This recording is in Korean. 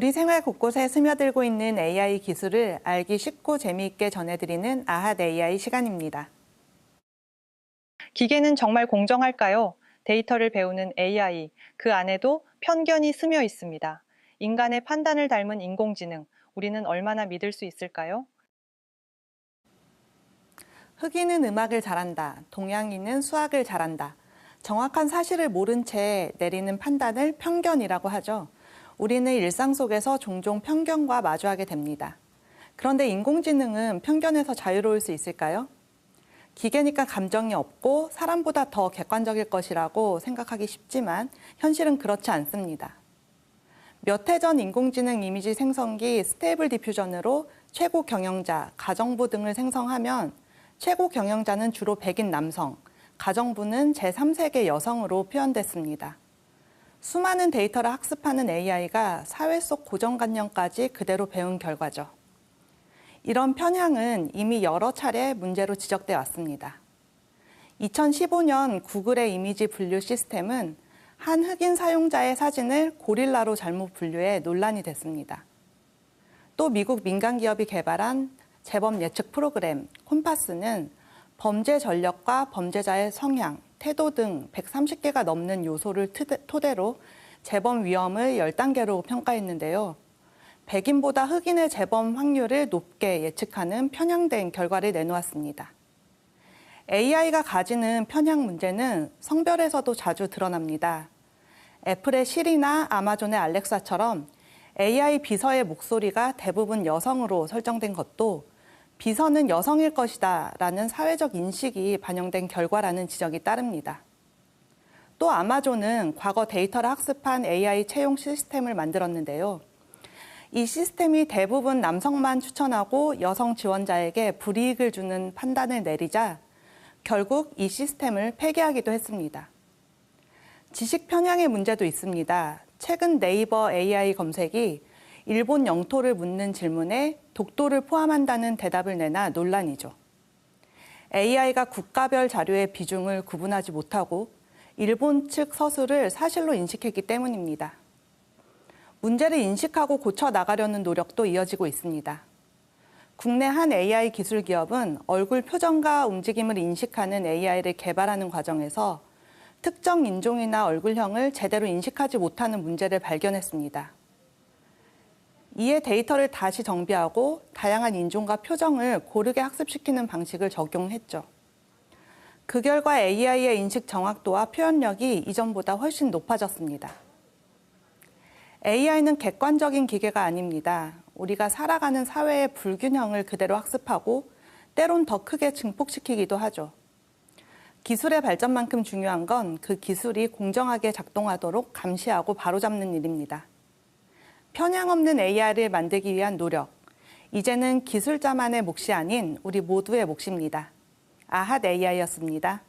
우리 생활 곳곳에 스며들고 있는 AI 기술을 알기 쉽고 재미있게 전해드리는 아핫 AI 시간입니다. 기계는 정말 공정할까요? 데이터를 배우는 AI, 그 안에도 편견이 스며 있습니다. 인간의 판단을 닮은 인공지능, 우리는 얼마나 믿을 수 있을까요? 흑인은 음악을 잘한다. 동양인은 수학을 잘한다. 정확한 사실을 모른 채 내리는 판단을 편견이라고 하죠. 우리는 일상 속에서 종종 편견과 마주하게 됩니다. 그런데 인공지능은 편견에서 자유로울 수 있을까요? 기계니까 감정이 없고 사람보다 더 객관적일 것이라고 생각하기 쉽지만 현실은 그렇지 않습니다. 몇 해 전 인공지능 이미지 생성기 스테이블 디퓨전으로 최고 경영자, 가정부 등을 생성하면 최고 경영자는 주로 백인 남성, 가정부는 제3세계 여성으로 표현됐습니다. 수많은 데이터를 학습하는 AI가 사회 속 고정관념까지 그대로 배운 결과죠. 이런 편향은 이미 여러 차례 문제로 지적돼 왔습니다. 2015년 구글의 이미지 분류 시스템은 한 흑인 사용자의 사진을 고릴라로 잘못 분류해 논란이 됐습니다. 또 미국 민간 기업이 개발한 재범 예측 프로그램 콤파스는 범죄 전력과 범죄자의 성향, 태도 등 130개가 넘는 요소를 토대로 재범 위험을 10단계로 평가했는데요. 백인보다 흑인의 재범 확률을 높게 예측하는 편향된 결과를 내놓았습니다. AI가 가지는 편향 문제는 성별에서도 자주 드러납니다. 애플의 시리나 아마존의 알렉사처럼 AI 비서의 목소리가 대부분 여성으로 설정된 것도 비서는 여성일 것이다 라는 사회적 인식이 반영된 결과라는 지적이 따릅니다. 또 아마존은 과거 데이터를 학습한 AI 채용 시스템을 만들었는데요. 이 시스템이 대부분 남성만 추천하고 여성 지원자에게 불이익을 주는 판단을 내리자 결국 이 시스템을 폐기하기도 했습니다. 지식 편향의 문제도 있습니다. 최근 네이버 AI 검색이 일본 영토를 묻는 질문에 독도를 포함한다는 대답을 내나 논란이죠. AI가 국가별 자료의 비중을 구분하지 못하고 일본 측 서술을 사실로 인식했기 때문입니다. 문제를 인식하고 고쳐 나가려는 노력도 이어지고 있습니다. 국내 한 AI 기술 기업은 얼굴 표정과 움직임을 인식하는 AI를 개발하는 과정에서 특정 인종이나 얼굴형을 제대로 인식하지 못하는 문제를 발견했습니다. 이에 데이터를 다시 정비하고 다양한 인종과 표정을 고르게 학습시키는 방식을 적용했죠. 그 결과 AI의 인식 정확도와 표현력이 이전보다 훨씬 높아졌습니다. AI는 객관적인 기계가 아닙니다. 우리가 살아가는 사회의 불균형을 그대로 학습하고 때론 더 크게 증폭시키기도 하죠. 기술의 발전만큼 중요한 건 그 기술이 공정하게 작동하도록 감시하고 바로잡는 일입니다. 편향 없는 AI를 만들기 위한 노력. 이제는 기술자만의 몫이 아닌 우리 모두의 몫입니다. 아핫 AI였습니다.